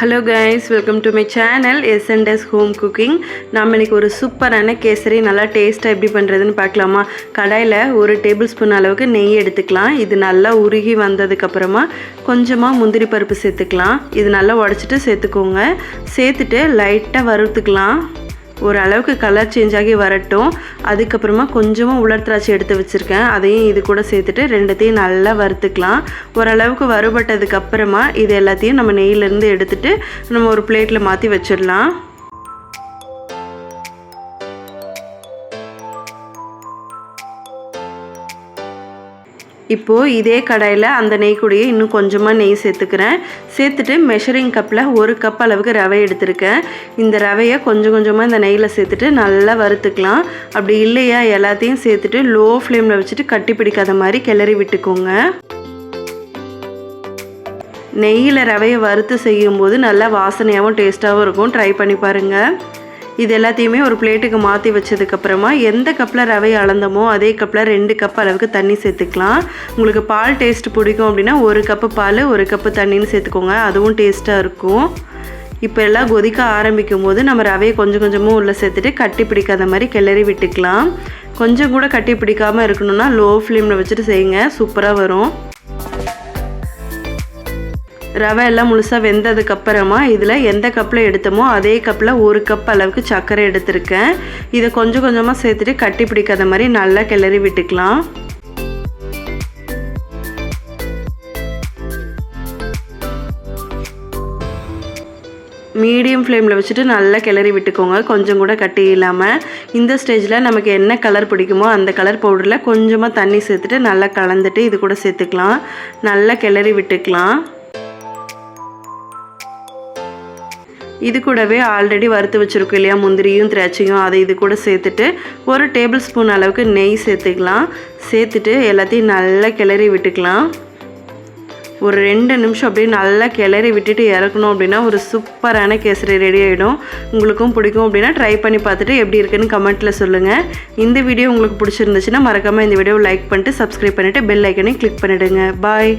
Hello guys welcome to my channel SNDS home cooking நம்ம இன்றைக்கி ஒரு சூப்பரான கேசரி நல்லா டேஸ்ட்டாக எப்படி பண்ணுறதுன்னு பார்க்கலாமா? கடாயில் ஒரு டேபிள் ஸ்பூன் அளவுக்கு நெய் எடுத்துக்கலாம். இது நல்லா உருகி வந்ததுக்கப்புறமா கொஞ்சமாக முந்திரி பருப்பு சேர்த்துக்கலாம். இது நல்லா உடச்சிட்டு சேர்த்துக்கோங்க. சேர்த்துட்டு லைட்டாக வறுத்துக்கலாம். ஓரளவுக்கு கலர் சேஞ்ச் ஆகி வரட்டும். அதுக்கப்புறமா கொஞ்சமாக உலர் திராட்சை எடுத்து வச்சுருக்கேன். அதையும் இது கூட சேர்த்துட்டு ரெண்டுத்தையும் நல்லா வறுத்துக்கலாம். ஓரளவுக்கு வறுபட்டதுக்கப்புறமா இது எல்லாத்தையும் நம்ம நெய்யிலேருந்து எடுத்துகிட்டு நம்ம ஒரு பிளேட்டில் மாற்றி வச்சிடலாம். இப்போது இதே கடாயில் அந்த நெய் கூடையே இன்னும் கொஞ்சமாக நெய் சேர்த்துக்கிறேன். சேர்த்துட்டு மெஷரிங் கப்பில் ஒரு கப் அளவுக்கு ரவை எடுத்திருக்கேன். இந்த ரவையை கொஞ்சம் கொஞ்சமாக இந்த நெய்யில் சேர்த்துட்டு நல்லா வறுத்துக்கலாம். அப்படி இல்லையா எல்லாத்தையும் சேர்த்துட்டு லோ ஃப்ளேமில் வச்சுட்டு கட்டி பிடிக்காத மாதிரி கிளறி விட்டுக்கோங்க. நெய்யில் ரவையை வறுத்து செய்யும்போது நல்லா வாசனையாகவும் டேஸ்ட்டாகவும் இருக்கும். ட்ரை பண்ணி பாருங்கள் இது எல்லாத்தையுமே ஒரு பிளேட்டுக்கு மாற்றி வச்சதுக்கப்புறமா எந்த கப்பில் ரவை அளந்தமோ அதே கப்பில் ரெண்டு கப் அளவுக்கு தண்ணி சேர்த்துக்கலாம். உங்களுக்கு பால் டேஸ்ட் பிடிக்கும் அப்படின்னா ஒரு கப்பு பால் ஒரு கப்பு தண்ணின்னு சேர்த்துக்கோங்க. அதுவும் டேஸ்ட்டாக இருக்கும். இப்போ எல்லாம் கொதிக்க ஆரம்பிக்கும் போது நம்ம ரவையை கொஞ்சம் கொஞ்சமாக உள்ளே சேர்த்துட்டு கட்டி பிடிக்காத மாதிரி கிளறி விட்டுக்கலாம். கொஞ்சம் கூட கட்டி பிடிக்காமல் இருக்கணும்னா லோ ஃப்ளேமில் வச்சுட்டு செய்யுங்க. சூப்பராக வரும். ரவை எல்லாம் முழுசாக வெந்ததுக்கப்புறமா இதில் எந்த கப்பில் எடுத்தோமோ அதே கப்பில் ஒரு கப் அளவுக்கு சர்க்கரை எடுத்திருக்கேன். இதை கொஞ்சம் கொஞ்சமாக சேர்த்துட்டு கட்டி பிடிக்காத மாதிரி நல்லா கிளறி விட்டுக்கலாம். மீடியம் ஃப்ளேமில் வச்சுட்டு நல்லா கிளறி விட்டுக்கோங்க. கொஞ்சம் கூட கட்டி இல்லாமல் இந்த ஸ்டேஜில் நமக்கு என்ன கலர் பிடிக்குமோ அந்த கலர் பவுடரில் கொஞ்சமாக தண்ணி சேர்த்துட்டு நல்லா கலந்துட்டு இது கூட சேர்த்துக்கலாம். நல்லா கிளறி விட்டுக்கலாம். இது கூடவே ஆல்ரெடி வறுத்து வச்சுருக்கோம் இல்லையா? முந்திரியும் திராட்சையும் அதை இது கூட சேர்த்துட்டு ஒரு டேபிள் ஸ்பூன் அளவுக்கு நெய் சேர்த்துக்கலாம். சேர்த்துட்டு எல்லாத்தையும் நல்லா கிளறி விட்டுக்கலாம். ஒரு ரெண்டு நிமிஷம் அப்படியே நல்லா கிளறி விட்டுட்டு இறக்கணும் அப்படின்னா ஒரு சூப்பரான கேசரி ரெடி ஆகிடும் உங்களுக்கும் பிடிக்கும் அப்படின்னா ட்ரை பண்ணி பார்த்துட்டு எப்படி இருக்குன்னு கமெண்ட்டில் சொல்லுங்கள் இந்த வீடியோ உங்களுக்கு பிடிச்சிருந்துச்சுன்னா மறக்காமல் இந்த வீடியோவை லைக் பண்ணிட்டு சப்ஸ்கிரைப் பண்ணிவிட்டு பெல் ஐக்கனையும் கிளிக் பண்ணிவிடுங்க பாய்